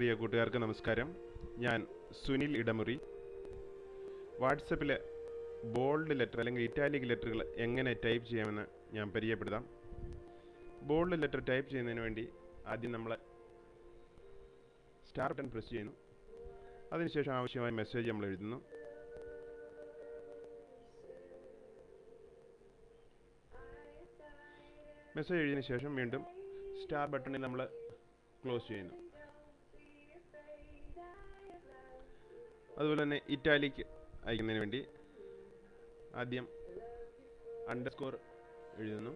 പ്രിയ കൂട്ടുകാർക്ക് നമസ്കാരം. ഞാൻ സുനിൽ ഇടമുറി. വാട്സപ്പിലെ ബോൾഡ് ലെറ്റർ അല്ലെങ്കിൽ ഇറ്റാലിക് ലെറ്ററുകൾ എങ്ങനെ ടൈപ്പ് ചെയ്യാമെന്ന് ഞാൻ പരിചയപ്പെടുത്താം. ബോൾഡ് ലെറ്റർ ടൈപ്പ് ചെയ്യുന്നതിന് വേണ്ടി ആദ്യം നമ്മൾ സ്റ്റാർ ബട്ടൺ പ്രസ് ചെയ്യുന്നു. അതിനുശേഷം ആവശ്യമായ മെസ്സേജ് നമ്മൾ എഴുതുന്നു. മെസ്സേജ് എഴുതിയതിനു ശേഷം വീണ്ടും സ്റ്റാർ ബട്ടണിൽ നമ്മൾ ക്ലോസ് ചെയ്യുന്നു. അതുപോലെ തന്നെ ഇറ്റാലിക്ക് അയക്കുന്നതിന് വേണ്ടി ആദ്യം അണ്ടർസ്കോർ എഴുതുന്നു.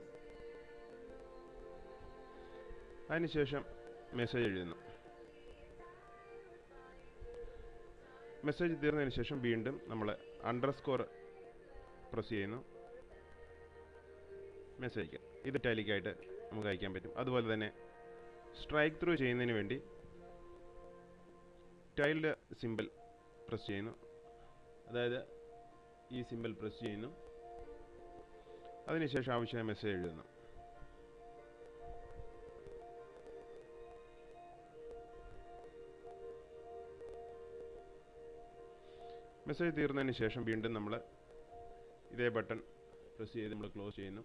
അതിനുശേഷം മെസ്സേജ് എഴുതുന്നു. മെസ്സേജ് തീർന്നതിന് ശേഷം വീണ്ടും നമ്മൾ അണ്ടർസ്കോർ പ്രസ് ചെയ്യുന്നു. മെസ്സേജ് ഇത് ടാലിക്കായിട്ട് നമുക്ക് അയക്കാൻ പറ്റും. അതുപോലെ തന്നെ സ്ട്രൈക്ക് ത്രൂ ചെയ്യുന്നതിന് വേണ്ടി ടൈൽഡ് സിമ്പിൾ പ്രസ് ചെയ്യുന്നു. അതായത് ഈ സിമ്പിൾ പ്രസ് ചെയ്യുന്നു. അതിനുശേഷം ആവശ്യമായ മെസ്സേജ് എഴുതുന്നു. മെസ്സേജ് തീർന്നതിന് ശേഷം വീണ്ടും നമ്മൾ ഇതേ ബട്ടൺ പ്രസ് ചെയ്ത് നമ്മൾ ക്ലോസ് ചെയ്യുന്നു.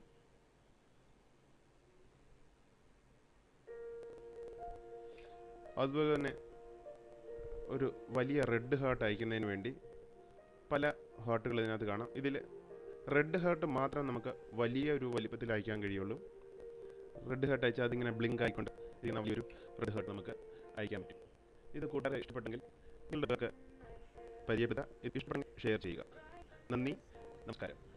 അതുപോലെ തന്നെ ഒരു വലിയ റെഡ് ഹാർട്ട് അയക്കുന്നതിന് വേണ്ടി പല ഹാർട്ടുകൾ ഇതിനകത്ത് കാണാം. ഇതിൽ റെഡ് ഹാർട്ട് മാത്രം നമുക്ക് വലിയ ഒരു വലിപ്പത്തിൽ അയക്കാൻ കഴിയുള്ളൂ. റെഡ് ഹാർട്ട് അയച്ചാൽ അതിങ്ങനെ ബ്ലിങ്ക് ആയിക്കൊണ്ട് ഇരിക്കുന്ന വലിയൊരു റെഡ് ഹാർട്ട് നമുക്ക് അയക്കാൻ പറ്റും. ഇത് കൂട്ടുകാരെ ഇഷ്ടപ്പെട്ടെങ്കിൽ നിങ്ങളുടെ പേർക്ക് പരിചയപ്പെടുക ഇഷ്ടപ്പെട്ടെങ്കിൽ ഷെയർ ചെയ്യുക. നന്ദി. നമസ്കാരം.